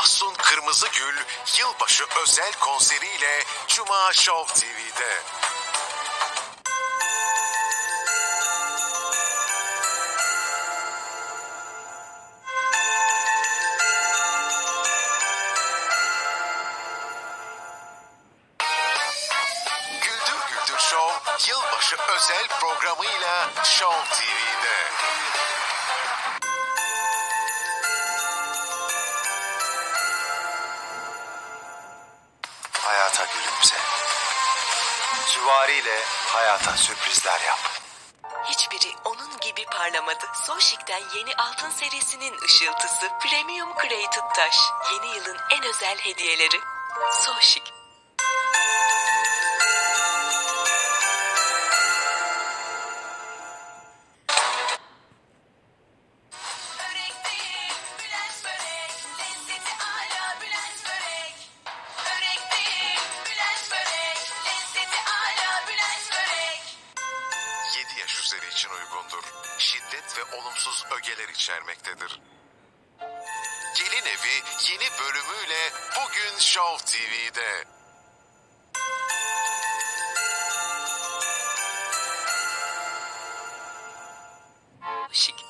Mahsun Kırmızıgül yılbaşı özel konseriyle Cuma Show TV'de. Güldür Güldür Show yılbaşı özel programıyla Show TV'de. Süvariyle hayata sürprizler yap. Hiçbiri onun gibi parlamadı. Soşik'ten yeni altın serisinin ışıltısı Premium Created Taş. Yeni yılın en özel hediyeleri. Soşik. uygundur. Şiddet ve olumsuz ögeler içermektedir. Gelin Evi yeni bölümüyle bugün Show TV'de. Şık.